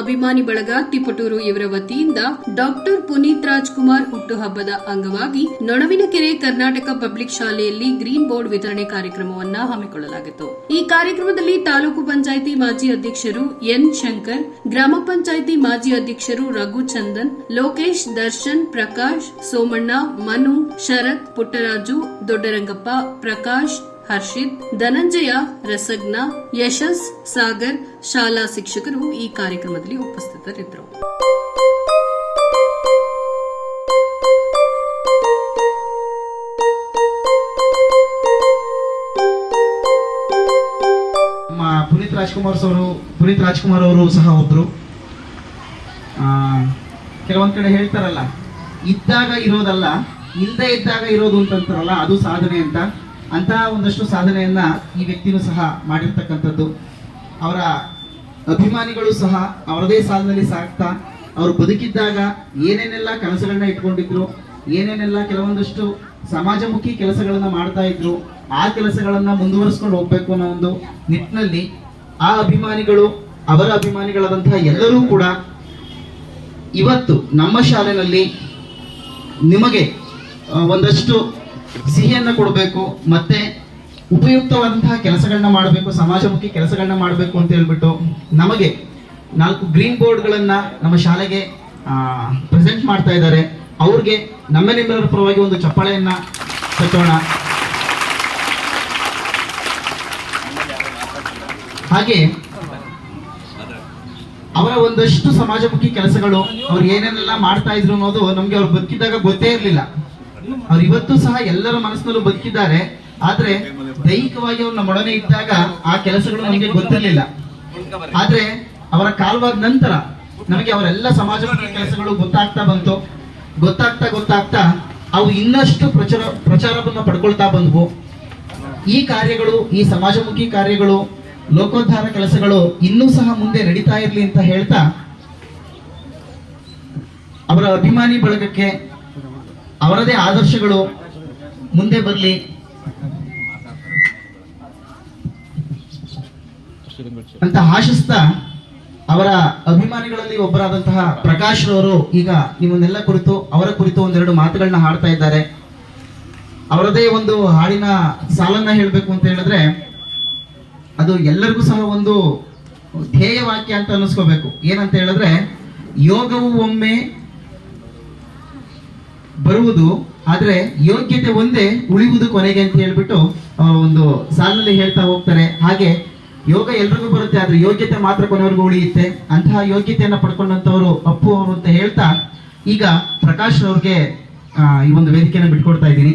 ಅಭಿಮಾನಿ ಬಳಗ ತಿಪಟೂರು ಇವರ ವತಿಯಿಂದ ಡಾಕ್ಟರ್ ಪುನೀತ್ ರಾಜ್ಕುಮಾರ್ ಹುಟ್ಟುಹಬ್ಬದ ಅಂಗವಾಗಿ ನೊಣವಿನಕೆರೆ ಕರ್ನಾಟಕ ಪಬ್ಲಿಕ್ ಶಾಲೆಯಲ್ಲಿ ಗ್ರೀನ್ ಬೋರ್ಡ್ ವಿತರಣೆ ಕಾರ್ಯಕ್ರಮವನ್ನ ಹಮ್ಮಿಕೊಳ್ಳಲಾಗಿತ್ತು. ಈ ಕಾರ್ಯಕ್ರಮದಲ್ಲಿ ತಾಲೂಕು ಪಂಚಾಯಿತಿ ಮಾಜಿ ಅಧ್ಯಕ್ಷರು ಎನ್ ಶಂಕರ್, ಗ್ರಾಮ ಪಂಚಾಯಿತಿ ಮಾಜಿ ಅಧ್ಯಕ್ಷರು ರಘು ಚಂದನ್, ಲೋಕೇಶ್ ದರ್ಶನ್, ಪ್ರಕಾಶ್ ಸೋಮಣ್ಣ, ಮನು, ಶರತ್, ಪುಟ್ಟರಾಜು, ದೊಡ್ಡರಂಗಪ್ಪ, ಪ್ರಕಾಶ್ ಹರ್ಷಿತ್, ಧನಂಜಯ, ರಸಜ್ಞ, ಯಶಸ್, ಸಾಗರ್, ಶಾಲಾ ಶಿಕ್ಷಕರು ಈ ಕಾರ್ಯಕ್ರಮದಲ್ಲಿ ಉಪಸ್ಥಿತರಿದ್ದರು. ಪುನೀತ್ ರಾಜ್ಕುಮಾರ್ ಅವರು ಪುನೀತ್ ರಾಜ್ಕುಮಾರ್ ಅವರು ಸಹ ಒಬ್ರು. ಕೆಲವೊಂದ್ ಕಡೆ ಹೇಳ್ತಾರಲ್ಲ, ಇದ್ದಾಗ ಇರೋದಲ್ಲ ಇಲ್ಲದೆ ಇದ್ದಾಗ ಇರೋದು ಅಂತಂತಾರಲ್ಲ, ಅದು ಸಾಧನೆ ಅಂತ. ಅಂತಹ ಒಂದಷ್ಟು ಸಾಧನೆಯನ್ನ ಈ ವ್ಯಕ್ತಿನೂ ಸಹ ಮಾಡಿರ್ತಕ್ಕಂಥದ್ದು. ಅವರ ಅಭಿಮಾನಿಗಳು ಸಹ ಅವರದೇ ಸಾಲಿನಲ್ಲಿ ಸಾಕ್ತಾ ಅವರು ಬದುಕಿದ್ದಾಗ ಏನೇನೆಲ್ಲ ಕನಸುಗಳನ್ನ ಇಟ್ಕೊಂಡಿದ್ರು, ಏನೇನೆಲ್ಲ ಕೆಲವೊಂದಷ್ಟು ಸಮಾಜಮುಖಿ ಕೆಲಸಗಳನ್ನ ಮಾಡ್ತಾ ಇದ್ರು, ಆ ಕೆಲಸಗಳನ್ನ ಮುಂದುವರಿಸ್ಕೊಂಡು ಹೋಗ್ಬೇಕು ಅನ್ನೋ ಒಂದು ನಿಟ್ಟಿನಲ್ಲಿ ಆ ಅಭಿಮಾನಿಗಳು, ಅವರ ಅಭಿಮಾನಿಗಳಾದಂತಹ ಎಲ್ಲರೂ ಕೂಡ ಇವತ್ತು ನಮ್ಮ ಶಾಲೆಯಲ್ಲಿ ನಿಮಗೆ ಒಂದಷ್ಟು ಸಿಹಿಯನ್ನ ಕೊಡಬೇಕು, ಮತ್ತೆ ಉಪಯುಕ್ತವಾದಂತಹ ಕೆಲಸಗಳನ್ನ ಮಾಡಬೇಕು, ಸಮಾಜಮುಖಿ ಕೆಲಸಗಳನ್ನ ಮಾಡಬೇಕು ಅಂತ ಹೇಳ್ಬಿಟ್ಟು ನಮಗೆ ನಾಲ್ಕು ಗ್ರೀನ್ ಬೋರ್ಡ್ಗಳನ್ನ ನಮ್ಮ ಶಾಲೆಗೆ ಪ್ರೆಸೆಂಟ್ ಮಾಡ್ತಾ ಇದ್ದಾರೆ. ಅವ್ರಿಗೆ ನಮ್ಮ ನಿಮ್ಮೆಲ್ಲರ ಪರವಾಗಿ ಒಂದು ಚಪ್ಪಾಳೆಯನ್ನ ಕಟ್ಟೋಣ. ಹಾಗೆ ಅವರ ಒಂದಷ್ಟು ಸಮಾಜಮುಖಿ ಕೆಲಸಗಳು ಅವ್ರು ಏನೇನೆಲ್ಲ ಮಾಡ್ತಾ ಇದ್ರು ಅನ್ನೋದು ನಮ್ಗೆ ಅವ್ರು ಬದುಕಿದ್ದಾಗ ಗೊತ್ತೇ ಇರಲಿಲ್ಲ. ಅವ್ರು ಇವತ್ತು ಸಹ ಎಲ್ಲರ ಮನಸ್ಸಿನಲ್ಲೂ ಬದುಕಿದ್ದಾರೆ. ಆದ್ರೆ ದೈಹಿಕವಾಗಿ ಅವ್ರು ಮೊಡನೆ ಇದ್ದಾಗ ಆ ಕೆಲಸಗಳು ನಮಗೆ ಗೊತ್ತಿರಲಿಲ್ಲ. ಆದ್ರೆ ಅವರ ಕಾಲವಾದ ನಂತರ ನಮಗೆ ಅವರೆಲ್ಲ ಸಮಾಜ ಕೆಲಸಗಳು ಗೊತ್ತಾಗ್ತಾ ಬಂತು. ಗೊತ್ತಾಗ್ತಾ ಗೊತ್ತಾಗ್ತಾ ಅವು ಇನ್ನಷ್ಟು ಪ್ರಚಾರ ಪ್ರಚಾರವನ್ನು ಪಡ್ಕೊಳ್ತಾ ಬಂದ್ವು. ಈ ಕಾರ್ಯಗಳು, ಈ ಸಮಾಜಮುಖಿ ಕಾರ್ಯಗಳು, ಲೋಕೋದ್ಧಾರ ಕೆಲಸಗಳು ಇನ್ನೂ ಸಹ ಮುಂದೆ ನಡೀತಾ ಇರಲಿ ಅಂತ ಹೇಳ್ತಾ ಅವರ ಅಭಿಮಾನಿ ಬಳಗಕ್ಕೆ ಅವರದೇ ಆದರ್ಶಗಳು ಮುಂದೆ ಬರಲಿ. ಅಂತ ಆಶಿಸ್ತಾ ಅವರ ಅಭಿಮಾನಿಗಳಲ್ಲಿ ಒಬ್ಬರಾದಂತಹ ಪ್ರಕಾಶ್ ರವರು ಈಗ ನಿಮ್ಮನ್ನೆಲ್ಲ ಕುರಿತು, ಅವರ ಕುರಿತು ಒಂದೆರಡು ಮಾತುಗಳನ್ನ ಹಾಡ್ತಾ ಇದ್ದಾರೆ. ಅವರದೇ ಒಂದು ಹಾಡಿನ ಸಾಲನ್ನ ಹೇಳಬೇಕು ಅಂತ ಹೇಳಿದ್ರೆ, ಅದು ಎಲ್ಲರಿಗೂ ಸಹ ಒಂದು ಧ್ಯೇಯ ವಾಕ್ಯ ಅಂತ ಅನ್ನಿಸ್ಕೋಬೇಕು ಏನಂತ ಹೇಳಿದ್ರೆ, ಯೋಗವು ಒಮ್ಮೆ ಬರುವುದು, ಆದ್ರೆ ಯೋಗ್ಯತೆ ಒಂದೇ ಉಳಿಯುವುದು ಕೊನೆಗೆ ಅಂತ ಹೇಳ್ಬಿಟ್ಟು ಒಂದು ಸಾಲಿನಲ್ಲಿ ಹೇಳ್ತಾ ಹೋಗ್ತಾರೆ. ಹಾಗೆ ಯೋಗ ಎಲ್ರಿಗೂ ಬರುತ್ತೆ, ಆದ್ರೆ ಯೋಗ್ಯತೆ ಮಾತ್ರ ಕೊನೆವರೆಗೂ ಉಳಿಯುತ್ತೆ. ಅಂತಹ ಯೋಗ್ಯತೆಯನ್ನ ಪಡ್ಕೊಂಡಂತವರು ಅಪ್ಪು ಅವರು ಅಂತ ಹೇಳ್ತಾ, ಈಗ ಪ್ರಕಾಶ್ ಅವ್ರಿಗೆ ಈ ಒಂದು ವೇದಿಕೆಯನ್ನು ಬಿಟ್ಕೊಡ್ತಾ ಇದ್ದೀನಿ.